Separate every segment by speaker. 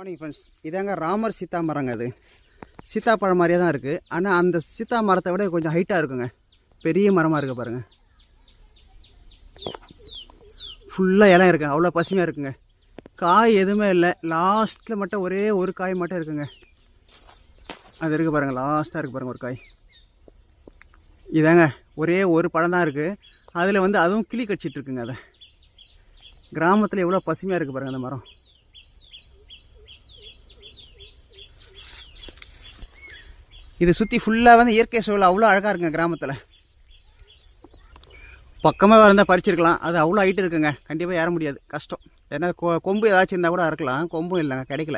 Speaker 1: Morning friends இதாங்க ராமர் சீதா மரங்க அது. சீத்தாப்பழம் மாதிரியே தான் இருக்குது ஆனால் அந்த சீத்தா மரத்தை விட கொஞ்சம் ஹைட்டாக இருக்குங்க. பெரிய மரமாக இருக்குது பாருங்கள் ஃபுல்லாக இலம் இருக்குங்க அவ்வளோ பசுமையாக இருக்குங்க. காய் எதுவுமே இல்லை. லாஸ்ட்டில் மட்டும் ஒரே ஒரு காய் மட்டும் இருக்குங்க. அது இருக்குது பாருங்கள் லாஸ்ட்டாக இருக்குது பாருங்கள் ஒரு காய். இதாங்க. ஒரே ஒரு பழம் தான் இருக்குது அதில் வந்து அதுவும் கிளி கடிச்சிட்டு இருக்குங்க அதை. கிராமத்தில் எவ்வளோ பசுமையாக இருக்குது பாருங்கள் அந்த மரம். இது சுற்றி ஃபுல்லாக வந்து இயற்கை சூழல் அவ்வளோ அழகாக இருக்குங்க கிராமத்தில். பக்கமாக இருந்தால் பறிச்சிருக்கலாம். அது அவ்வளோ ஹைட்டு இருக்குங்க. கண்டிப்பாக ஏற முடியாது. கஷ்டம். ஏன்னா கொ- கொம்பு ஏதாச்சும் இருந்தால் கூட அறுக்கலாம். கொம்பும் இல்லைங்க. கிடைக்கல.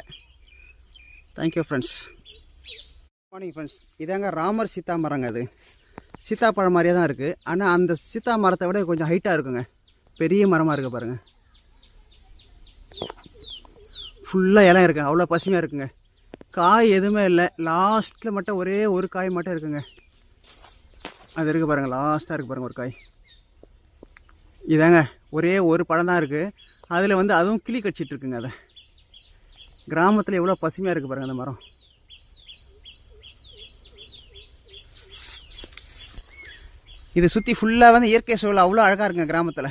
Speaker 1: தேங்க்யூ ஃப்ரெண்ட்ஸ் மார்னிங் ஃப்ரெண்ட்ஸ் இதாங்க ராமர் சீதா மரங்க அது. சீத்தாப்பழம் மாதிரியே தான் இருக்குது ஆனால் அந்த சீத்தா மரத்தை விட கொஞ்சம் ஹைட்டாக இருக்குங்க. பெரிய மரமாக இருக்குது பாருங்கள் ஃபுல்லாக இலம் இருக்குங்க அவ்வளோ பசுமையாக இருக்குங்க. காய் எதுவுமே இல்லை. லாஸ்ட்டில் மட்டும் ஒரே ஒரு காய் மட்டும் இருக்குங்க. அது இருக்குது பாருங்கள் லாஸ்ட்டாக இருக்குது பாருங்கள் ஒரு காய். இதாங்க ஒரே ஒரு பழம் தான் இருக்குது அதில் வந்து அதுவும் கிளி கடிச்சிட்டு இருக்குங்க அதை. கிராமத்தில் எவ்வளோ பசுமையாக இருக்குது பாருங்கள் அந்த மரம். இது சுற்றி ஃபுல்லாக வந்து இயற்கை சூழல் அவ்வளோ அழகாக இருக்குங்க கிராமத்தில்.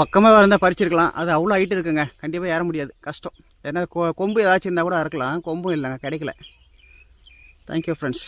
Speaker 1: பக்கமாக இருந்தால் பறிச்சிருக்கலாம். அது அவ்வளோ ஹைட்டு இருக்குங்க. கண்டிப்பாக ஏற முடியாது. கஷ்டம். ஏன்னா கொ- கொம்பு ஏதாச்சும் இருந்தால் கூட அறுக்கலாம். கொம்பும் இல்லைங்க கிடைக்கல. Thank you friends